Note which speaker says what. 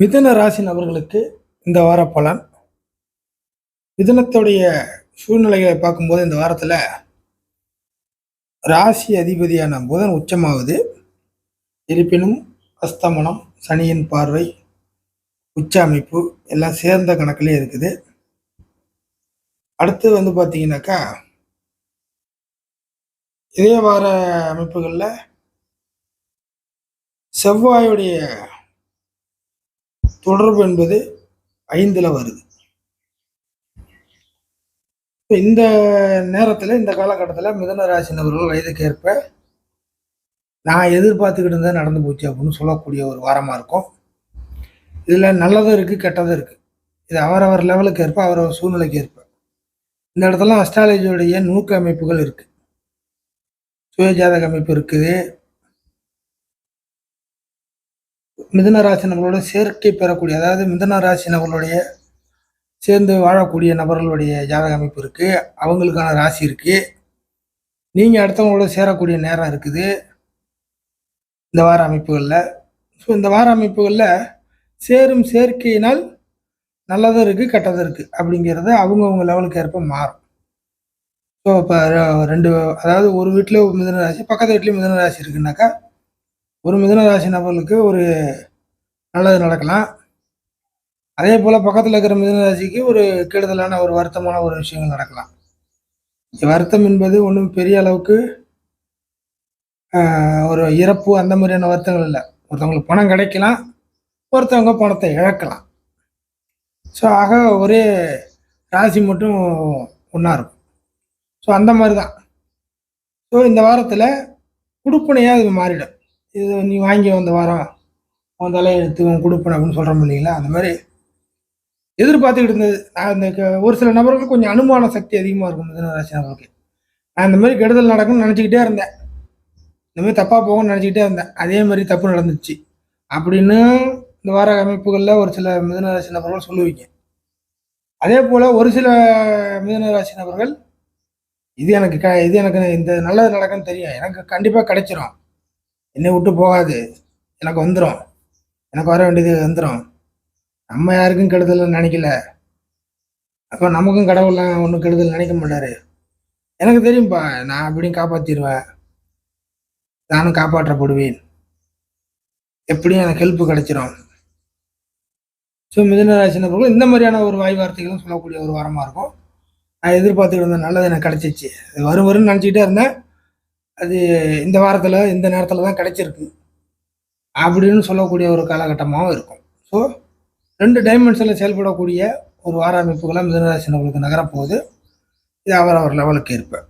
Speaker 1: மிதன ராசி நபர்களுக்கு இந்த வார பலன். மிதனத்துடைய சூழ்நிலைகளை பார்க்கும்போது இந்த வாரத்தில் ராசி அதிபதியான புதன் உச்சமாகுது. இருப்பினும் அஸ்தமனம் சனியின் பார்வை உச்ச அமைப்பு எல்லாம் சேர்ந்த கணக்கிலே இருக்குது. அடுத்து வந்து பார்த்தீங்கன்னாக்கா இதே வார அமைப்புகளில் செவ்வாயுடைய தொடர்பு என்பது ஐந்தில் வருது. இந்த நேரத்தில் இந்த காலகட்டத்தில் மிதன ராசி நபர்கள் வயதுக்கேற்ப நான் எதிர்பார்த்துக்கிட்டு இருந்தது நடந்து போச்சு அப்படின்னு சொல்லக்கூடிய ஒரு வாரமாக இருக்கும். இதில் நல்லதும் இருக்குது கெட்டதும் இருக்குது இது அவரவர் லெவலுக்கு ஏற்ப அவரவர் சூழ்நிலைக்கு ஏற்ப. இந்த இடத்துல அஸ்ட்ராலஜியோடைய நூக்க அமைப்புகள் இருக்குது சுயஜாதக அமைப்பு இருக்குது. மிதன ராசி நபர்களோட சேர்க்கை பெறக்கூடிய அதாவது மிதன ராசி நபர்களுடைய சேர்ந்து வாழக்கூடிய நபர்களுடைய ஜாதக அமைப்பு இருக்குது அவங்களுக்கான ராசி இருக்குது நீங்கள் அடுத்தவங்களோட சேரக்கூடிய நேரம் இருக்குது. இந்த வார அமைப்புகளில். ஸோ இந்த வார அமைப்புகளில் சேரும் சேர்க்கையினால் நல்லதும் இருக்குது கெட்டதும் இருக்குது அப்படிங்கிறது அவங்கவுங்க லெவலுக்கு ஏற்ப மாறும். ஸோ இப்போ ரெண்டு அதாவது ஒரு வீட்டில் மிதன ராசி பக்கத்து வீட்லேயும் மிதன ராசி இருக்குன்னாக்கா ஒரு மிதனராசி நபர்களுக்கு ஒரு நல்லது நடக்கலாம். அதே போல் பக்கத்தில் இருக்கிற மிதுனராசிக்கு ஒரு கெடுதலான ஒரு வருத்தமான ஒரு விஷயங்கள் நடக்கலாம். வருத்தம் என்பது ஒன்றும் பெரிய அளவுக்கு ஒரு இறப்பு அந்த மாதிரியான வருத்தங்கள் இல்லை. ஒருத்தவங்களுக்கு பணம் கிடைக்கலாம் ஒருத்தவங்க பணத்தை இழக்கலாம். ஸோ ஆக ஒரே ராசி மட்டும் ஒன்றா இருக்கும். ஸோ அந்த மாதிரி தான் ஸோ இந்த வாரத்தில் குடுப்பனையாக இது மாறிடும். இது நீ வாங்கி வந்த வாரம் உன் தலையெழுத்து உன் கொடுப்பன அப்படின்னு சொல்கிறோம் இல்லைங்களா? அந்த மாதிரி எதிர்பார்த்துக்கிட்டு இருந்தது. நான் அந்த க- ஒரு சில நபர்களுக்கு கொஞ்சம் அனுமான சக்தி அதிகமாக இருக்கும். மிதுன நபர்களுக்கு. நான் இந்த மாதிரி கெடுதல் நடக்கும்னு நினச்சிக்கிட்டே இருந்தேன். இந்த மாதிரி தப்பாக போகும்னு நினச்சிக்கிட்டே இருந்தேன். அதே மாதிரி தப்பு நடந்துச்சு. அப்படின்னு இந்த வார அமைப்புகளில் ஒரு சில மிதனராசி நபர்கள் சொல்லுவீங்க. அதே போல் ஒரு சில மிதனராசி நபர்கள் இது எனக்கு க இது எனக்கு இந்த நல்லது நடக்குன்னு தெரியும். எனக்கு கண்டிப்பாக கிடைச்சிரும். என்னை விட்டு போகாது. எனக்கு வந்துடும் எனக்கு வர வேண்டியது வந்துடும் நம்ம யாருக்கும் கெடுதல் நினைக்கல. அப்போ நமக்கும் கடவுள்லாம் ஒன்றும் கெடுதல் நினைக்க மாட்டாரு. எனக்கு தெரியும்ப்பா நான் அப்படியும் காப்பாற்றிடுவேன் நானும் காப்பாற்றப்படுவேன். எப்படியும் எனக்கு ஹெல்ப் கிடைச்சிரும். ஸோ மிதுனராசி நபர்கள் இந்த மாதிரியான ஒரு வாய் வார்த்தைகளும் சொல்லக்கூடிய ஒரு வாரமாக இருக்கும். நான் எதிர்பார்த்துக்கிட்டு இருந்தேன் நல்லது எனக்கு கிடச்சிச்சு. அது வரும் வரும்னு நினச்சிக்கிட்டே இருந்தேன். அது இந்த வாரத்தில் இந்த நேரத்தில் தான் கிடைச்சிருக்கு. அப்படின்னு சொல்லக்கூடிய ஒரு காலகட்டமாகவும் இருக்கும். ஸோ ரெண்டு டைமென்ஷனில் செயல்படக்கூடிய ஒரு வார அமைப்புகளாக மிதனராசினர்களுக்கு நகரப்போகுது. இது அவர் அவர் லெவலுக்கு இருப்பேன்